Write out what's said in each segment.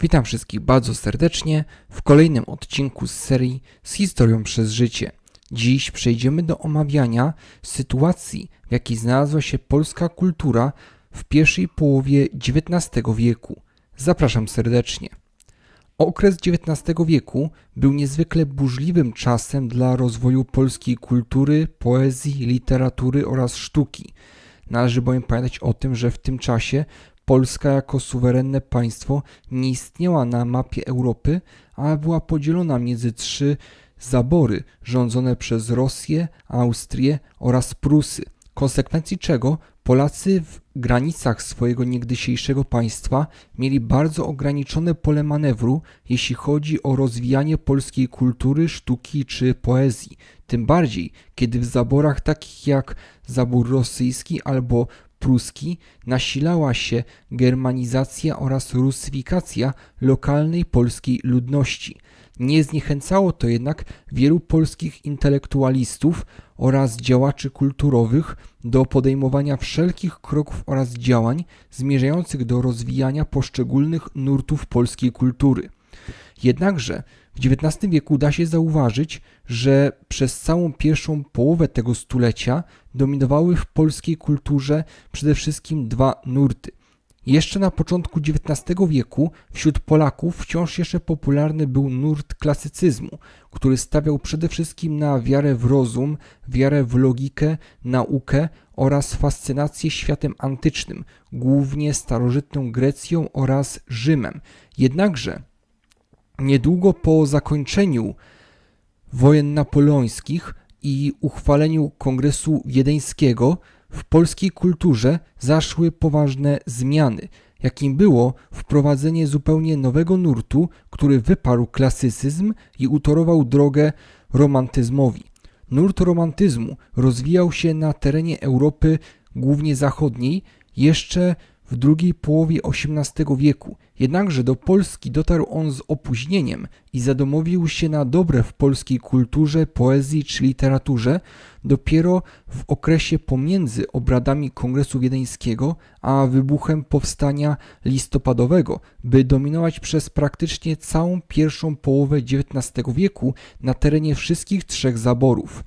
Witam wszystkich bardzo serdecznie w kolejnym odcinku z serii z historią przez życie. Dziś przejdziemy do omawiania sytuacji, w jakiej znalazła się polska kultura w pierwszej połowie XIX wieku. Zapraszam serdecznie. Okres XIX wieku był niezwykle burzliwym czasem dla rozwoju polskiej kultury, poezji, literatury oraz sztuki. Należy bowiem pamiętać o tym, że w tym czasie Polska jako suwerenne państwo nie istniała na mapie Europy, ale była podzielona między trzy zabory rządzone przez Rosję, Austrię oraz Prusy, konsekwencji czego Polacy w granicach swojego niegdysiejszego państwa mieli bardzo ograniczone pole manewru, jeśli chodzi o rozwijanie polskiej kultury, sztuki czy poezji. Tym bardziej, kiedy w zaborach takich jak zabór rosyjski albo pruski nasilała się germanizacja oraz rusyfikacja lokalnej polskiej ludności. Nie zniechęcało to jednak wielu polskich intelektualistów oraz działaczy kulturowych do podejmowania wszelkich kroków oraz działań zmierzających do rozwijania poszczególnych nurtów polskiej kultury. Jednakże w XIX wieku da się zauważyć, że przez całą pierwszą połowę tego stulecia dominowały w polskiej kulturze przede wszystkim dwa nurty. Jeszcze na początku XIX wieku wśród Polaków wciąż jeszcze popularny był nurt klasycyzmu, który stawiał przede wszystkim na wiarę w rozum, wiarę w logikę, naukę oraz fascynację światem antycznym, głównie starożytną Grecją oraz Rzymem. Jednakże niedługo po zakończeniu wojen napoleońskich i uchwaleniu Kongresu Wiedeńskiego w polskiej kulturze zaszły poważne zmiany, jakim było wprowadzenie zupełnie nowego nurtu, który wyparł klasycyzm i utorował drogę romantyzmowi. Nurt romantyzmu rozwijał się na terenie Europy głównie zachodniej jeszcze w drugiej połowie XVIII wieku, jednakże do Polski dotarł on z opóźnieniem i zadomowił się na dobre w polskiej kulturze, poezji czy literaturze dopiero w okresie pomiędzy obradami Kongresu Wiedeńskiego a wybuchem powstania listopadowego, by dominować przez praktycznie całą pierwszą połowę XIX wieku na terenie wszystkich trzech zaborów.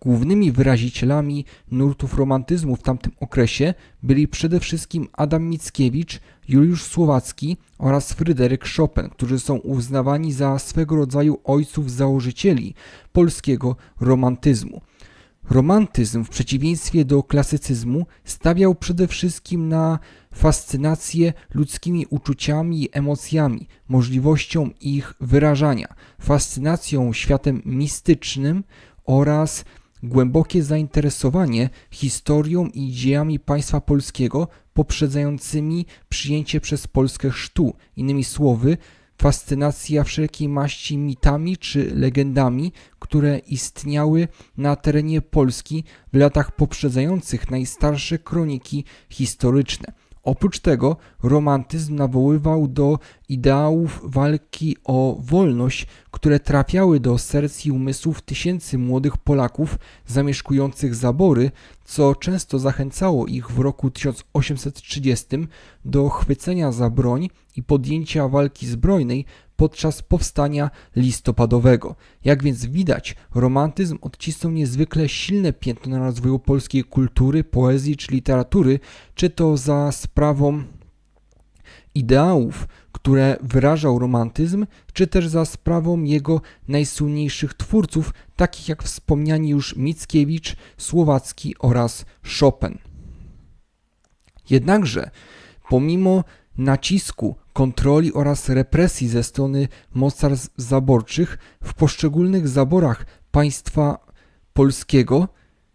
Głównymi wyrazicielami nurtów romantyzmu w tamtym okresie byli przede wszystkim Adam Mickiewicz, Juliusz Słowacki oraz Fryderyk Chopin, którzy są uznawani za swego rodzaju ojców założycieli polskiego romantyzmu. Romantyzm w przeciwieństwie do klasycyzmu stawiał przede wszystkim na fascynację ludzkimi uczuciami i emocjami, możliwością ich wyrażania, fascynacją światem mistycznym oraz głębokie zainteresowanie historią i dziejami państwa polskiego poprzedzającymi przyjęcie przez Polskę chrztu. Innymi słowy, fascynacja wszelkiej maści mitami czy legendami, które istniały na terenie Polski w latach poprzedzających najstarsze kroniki historyczne. Oprócz tego romantyzm nawoływał do ideałów walki o wolność, które trafiały do serc i umysłów tysięcy młodych Polaków zamieszkujących zabory, co często zachęcało ich w roku 1830 do chwycenia za broń i podjęcia walki zbrojnej podczas powstania listopadowego. Jak więc widać, romantyzm odcisnął niezwykle silne piętno na rozwoju polskiej kultury, poezji czy literatury, czy to za sprawą ideałów, które wyrażał romantyzm, czy też za sprawą jego najsłynniejszych twórców, takich jak wspomniani już Mickiewicz, Słowacki oraz Chopin. Jednakże, pomimo nacisku, kontroli oraz represji ze strony mocarstw zaborczych w poszczególnych zaborach państwa polskiego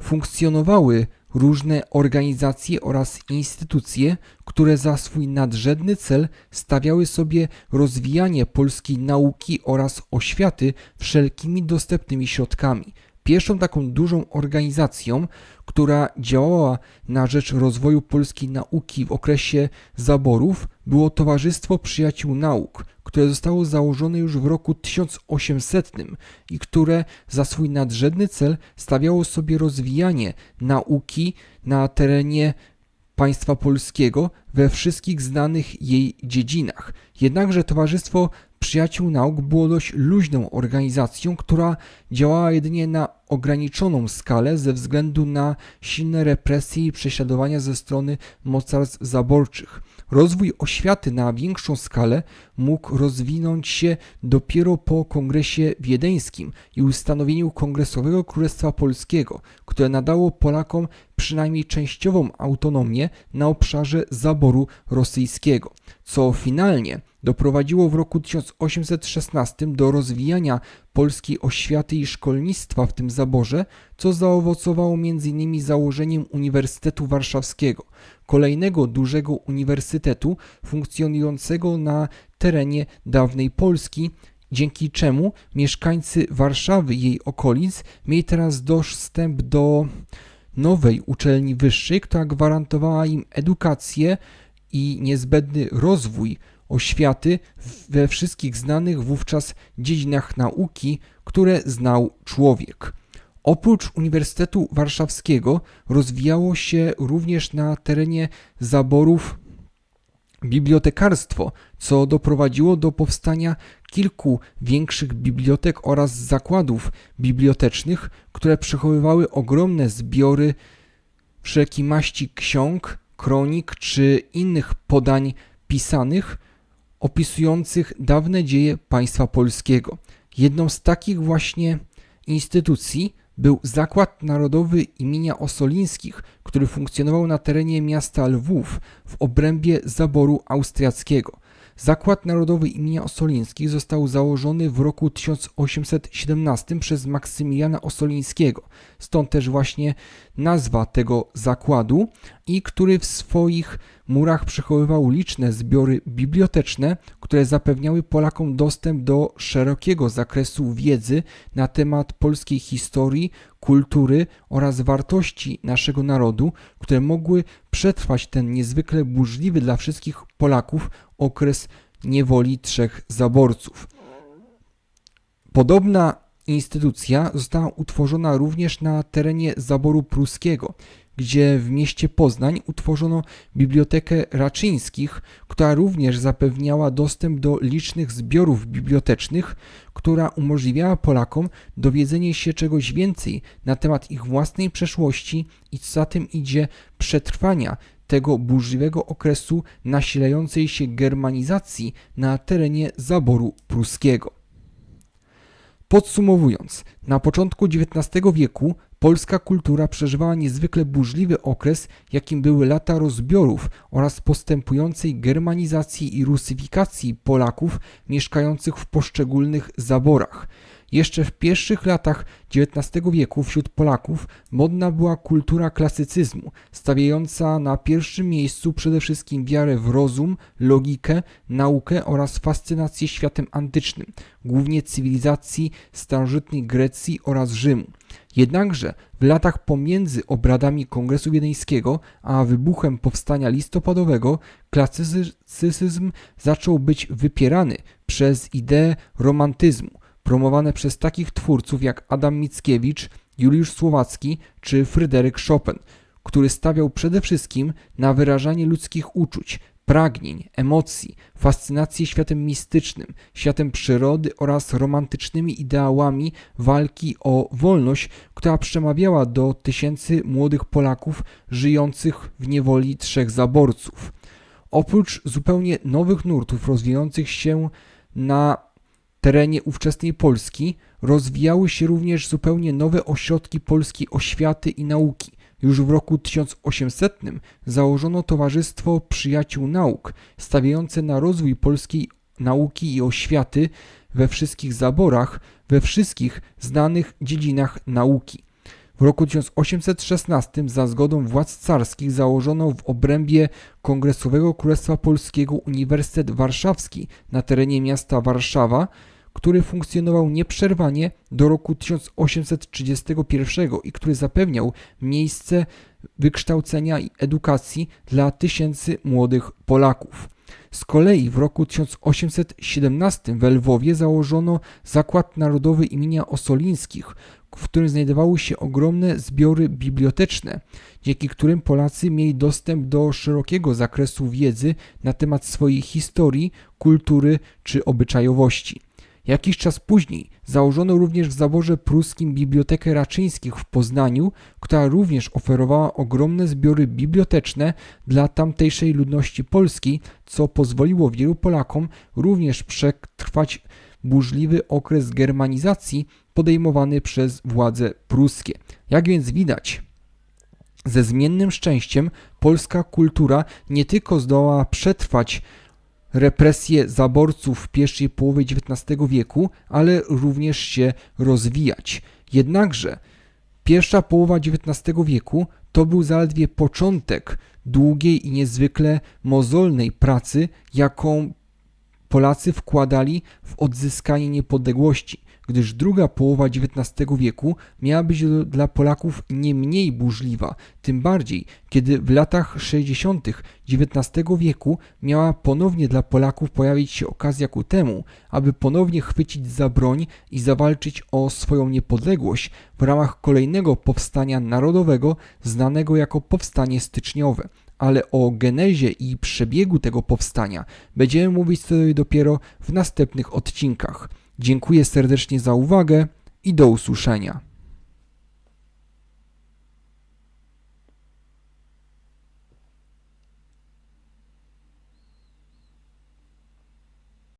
funkcjonowały różne organizacje oraz instytucje, które za swój nadrzędny cel stawiały sobie rozwijanie polskiej nauki oraz oświaty wszelkimi dostępnymi środkami. Pierwszą taką dużą organizacją, która działała na rzecz rozwoju polskiej nauki w okresie zaborów, było Towarzystwo Przyjaciół Nauk, które zostało założone już w roku 1800 i które za swój nadrzędny cel stawiało sobie rozwijanie nauki na terenie państwa polskiego we wszystkich znanych jej dziedzinach. Jednakże Towarzystwo Przyjaciół Nauk było dość luźną organizacją, która działała jedynie na ograniczoną skalę ze względu na silne represje i prześladowania ze strony mocarstw zaborczych. Rozwój oświaty na większą skalę mógł rozwinąć się dopiero po Kongresie Wiedeńskim i ustanowieniu Kongresowego Królestwa Polskiego, które nadało Polakom przynajmniej częściową autonomię na obszarze zaboru rosyjskiego, co finalnie doprowadziło w roku 1816 do rozwijania polskiej oświaty i szkolnictwa w tym zaborze, co zaowocowało m.in. założeniem Uniwersytetu Warszawskiego, kolejnego dużego uniwersytetu funkcjonującego na terenie dawnej Polski, dzięki czemu mieszkańcy Warszawy i jej okolic mieli teraz dostęp do nowej uczelni wyższej, która gwarantowała im edukację i niezbędny rozwój oświaty we wszystkich znanych wówczas dziedzinach nauki, które znał człowiek. Oprócz Uniwersytetu Warszawskiego rozwijało się również na terenie zaborów bibliotekarstwo, co doprowadziło do powstania kilku większych bibliotek oraz zakładów bibliotecznych, które przechowywały ogromne zbiory wszelkiej maści ksiąg, kronik czy innych podań pisanych opisujących dawne dzieje państwa polskiego. Jedną z takich właśnie instytucji był Zakład Narodowy imienia Osolińskich, który funkcjonował na terenie miasta Lwów w obrębie zaboru austriackiego. Zakład Narodowy imienia Osolińskich został założony w roku 1817 przez Maksymiliana Osolińskiego, stąd też właśnie nazwa tego zakładu i który w swoich murach przechowywał liczne zbiory biblioteczne, które zapewniały Polakom dostęp do szerokiego zakresu wiedzy na temat polskiej historii, kultury oraz wartości naszego narodu, które mogły przetrwać ten niezwykle burzliwy dla wszystkich Polaków okres niewoli trzech zaborców. Podobna instytucja została utworzona również na terenie zaboru pruskiego, gdzie w mieście Poznań utworzono Bibliotekę Raczyńskich, która również zapewniała dostęp do licznych zbiorów bibliotecznych, która umożliwiała Polakom dowiedzenie się czegoś więcej na temat ich własnej przeszłości i co za tym idzie przetrwania tego burzliwego okresu nasilającej się germanizacji na terenie zaboru pruskiego. Podsumowując, na początku XIX wieku polska kultura przeżywała niezwykle burzliwy okres, jakim były lata rozbiorów oraz postępującej germanizacji i rusyfikacji Polaków mieszkających w poszczególnych zaborach. Jeszcze w pierwszych latach XIX wieku wśród Polaków modna była kultura klasycyzmu, stawiająca na pierwszym miejscu przede wszystkim wiarę w rozum, logikę, naukę oraz fascynację światem antycznym, głównie cywilizacji starożytnej Grecji oraz Rzymu. Jednakże w latach pomiędzy obradami Kongresu Wiedeńskiego a wybuchem powstania listopadowego klasycyzm zaczął być wypierany przez ideę romantyzmu promowane przez takich twórców jak Adam Mickiewicz, Juliusz Słowacki czy Fryderyk Chopin, który stawiał przede wszystkim na wyrażanie ludzkich uczuć, pragnień, emocji, fascynację światem mistycznym, światem przyrody oraz romantycznymi ideałami walki o wolność, która przemawiała do tysięcy młodych Polaków żyjących w niewoli trzech zaborców. Oprócz zupełnie nowych nurtów rozwijających się na terenie ówczesnej Polski rozwijały się również zupełnie nowe ośrodki polskiej oświaty i nauki. Już w roku 1800 założono Towarzystwo Przyjaciół Nauk, stawiające na rozwój polskiej nauki i oświaty we wszystkich zaborach, we wszystkich znanych dziedzinach nauki. W roku 1816 za zgodą władz carskich założono w obrębie Kongresowego Królestwa Polskiego Uniwersytet Warszawski na terenie miasta Warszawa, który funkcjonował nieprzerwanie do roku 1831 i który zapewniał miejsce wykształcenia i edukacji dla tysięcy młodych Polaków. Z kolei w roku 1817 w Lwowie założono Zakład Narodowy imienia Osolińskich, w którym znajdowały się ogromne zbiory biblioteczne, dzięki którym Polacy mieli dostęp do szerokiego zakresu wiedzy na temat swojej historii, kultury czy obyczajowości. Jakiś czas później założono również w zaborze pruskim Bibliotekę Raczyńskich w Poznaniu, która również oferowała ogromne zbiory biblioteczne dla tamtejszej ludności polskiej, co pozwoliło wielu Polakom również przetrwać burzliwy okres germanizacji podejmowany przez władze pruskie. Jak więc widać, ze zmiennym szczęściem polska kultura nie tylko zdołała przetrwać represje zaborców w pierwszej połowie XIX wieku, ale również się rozwijać. Jednakże pierwsza połowa XIX wieku to był zaledwie początek długiej i niezwykle mozolnej pracy, jaką Polacy wkładali w odzyskanie niepodległości, gdyż druga połowa XIX wieku miała być dla Polaków nie mniej burzliwa, tym bardziej kiedy w latach 60. XIX wieku miała ponownie dla Polaków pojawić się okazja ku temu, aby ponownie chwycić za broń i zawalczyć o swoją niepodległość w ramach kolejnego powstania narodowego znanego jako Powstanie Styczniowe ale o genezie i przebiegu tego powstania będziemy mówić sobie dopiero w następnych odcinkach. Dziękuję serdecznie za uwagę i do usłyszenia.